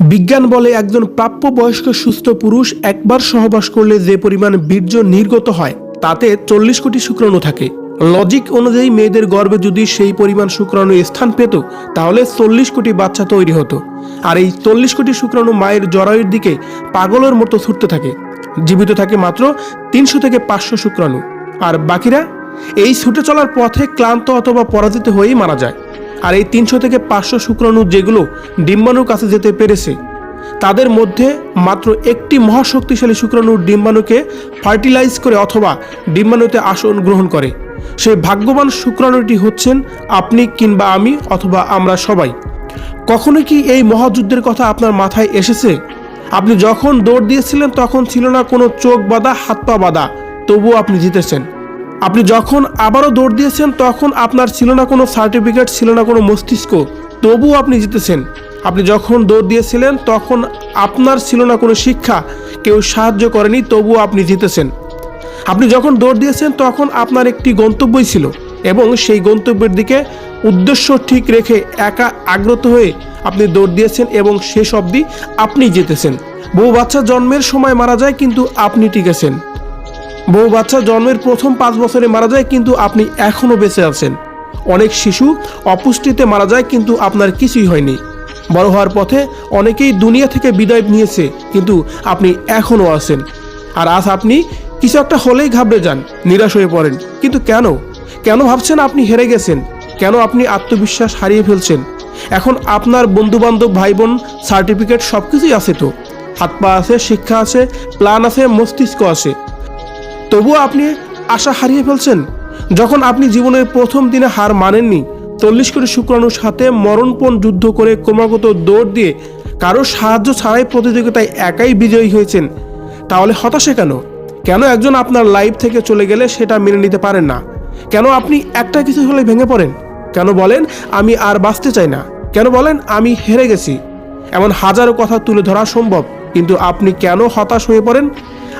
বিজ্ঞান বলে একজন প্রাপ্যবয়স্ক সুস্থ পুরুষ একবার সহবাস করলে যে পরিমাণ বীর্য নির্গত হয়, তাতে চল্লিশ কোটি শুক্রাণু থাকে। লজিক অনুযায়ী মেয়েদের গর্ভে যদি সেই পরিমাণ শুক্রাণু স্থান পেত, তাহলে চল্লিশ কোটি বাচ্চা তৈরি হতো। আর এই চল্লিশ কোটি শুক্রাণু মায়ের জরায়ুর দিকে পাগলের মতো ছুটতে থাকে। জীবিত থাকে মাত্র তিনশো থেকে পাঁচশো শুক্রাণু। আর বাকিরা? এই ছুটে চলার পথে ক্লান্ত অথবা পরাজিত হয়েই মারা যায়। আর এই তিনশো থেকে পাঁচশো শুক্রাণু যেগুলো ডিম্বাণুর কাছে যেতে পেরেছে, তাদের মধ্যে মাত্র একটি মহাশক্তিশালী শুক্রাণু ডিম্বাণুকে ফার্টিলাইজ করে অথবা ডিম্বাণুতে আসন গ্রহণ করে। সেই ভাগ্যবান শুক্রাণুটি হচ্ছেন আপনি কিংবা আমি অথবা আমরা সবাই। কখনো কি এই মহাযুদ্ধের কথা আপনার মাথায় এসেছে? আপনি যখন দৌড় দিয়েছিলেন তখন ছিল না কোনো চোখ বাঁধা, হাত পা বাঁধা, তবুও আপনি জিতেছেন। আপনি যখন আবারও দৌড় দিয়েছেন, তখন আপনার ছিল না কোনো সার্টিফিকেট ছিল না কোনো মস্তিষ্ক। তবুও আপনি জিতেছেন। আপনি যখন দৌড় দিয়েছিলেন, তখন আপনার ছিল না কোনো শিক্ষা। কেউ সাহায্য করেনি, তবুও আপনি জিতেছেন। আপনি যখন দৌড় দিয়েছেন, তখন আপনার একটি গন্তব্যই ছিল এবং সেই গন্তব্যের দিকে উদ্দেশ্য ঠিক রেখে একা আগ্রত হয়ে আপনি দৌড় দিয়েছেন এবং শেষ অবধি আপনি জিতেছেন। বহু বাচ্চা জন্মের সময় মারা যায়, কিন্তু আপনি টিকেছেন। বহু বাচ্চা জন্মের প্রথম পাঁচ বছরে মারা যায়, কিন্তু আপনি এখনও বেঁচে আছেন। অনেক শিশু অপুষ্টিতে মারা যায়, কিন্তু আপনার কিছুই হয়নি। বড় হওয়ার পথে অনেকেই দুনিয়া থেকে বিদায় নিয়েছে, কিন্তু আপনি এখনও আছেন। আর আজ আপনি কিছু একটা হলেই ঘাবড়ে যান, নিরাশ হয়ে পড়েন। কিন্তু কেন? কেন ভাবছেন আপনি হেরে গেছেন? কেন আপনি আত্মবিশ্বাস হারিয়ে ফেলছেন? এখন আপনার বন্ধুবান্ধব ভাই বোন সার্টিফিকেট সব কিছুই আছে তো। হাত পা আছে, শিক্ষা আছে, প্ল্যান আছে, মস্তিষ্ক আছে। তবুও আপনি আশা হারিয়ে ফেলছেন। যখন আপনি জীবনের প্রথম দিনে হার মানেননি, চল্লিশ কোটি শুক্রাণুর সাথে মরণপণ যুদ্ধ করে ক্রমাগত দৌড় দিয়ে কারও সাহায্য ছাড়াই প্রতিযোগিতায় একাই বিজয়ী হয়েছেন, তাহলে হতাশে কেন? কেন একজন আপনার লাইফ থেকে চলে গেলে সেটা মেনে নিতে পারেন না? কেন আপনি একটা কিছু হলে ভেঙে পড়েন? কেন বলেন, আমি আর বাঁচতে চাই না কেন বলেন, আমি হেরে গেছি এমন হাজারো কথা তুলে ধরা সম্ভব, কিন্তু আপনি কেন হতাশ হয়ে পড়েন?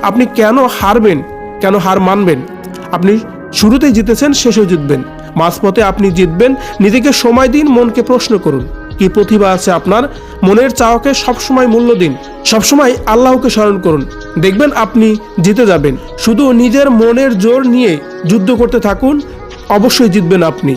আপনি কেন হারবেন? কেন হার মানবেন? আপনি শুরুতেই জিতেছেন, শেষেও জিতবেন। মাঝপথে আপনি জিতবেন, নিজেকে সময় দিন, মনকে প্রশ্ন করুন। কি প্রতিভা আছে আপনার? মনের চাওয়াকে সবসময় মূল্য দিন। সবসময় আল্লাহকে স্মরণ করুন। দেখবেন আপনি জিতে যাবেন। শুধু নিজের মনের জোর নিয়ে যুদ্ধ করতে থাকুন, অবশ্যই জিতবেন আপনি।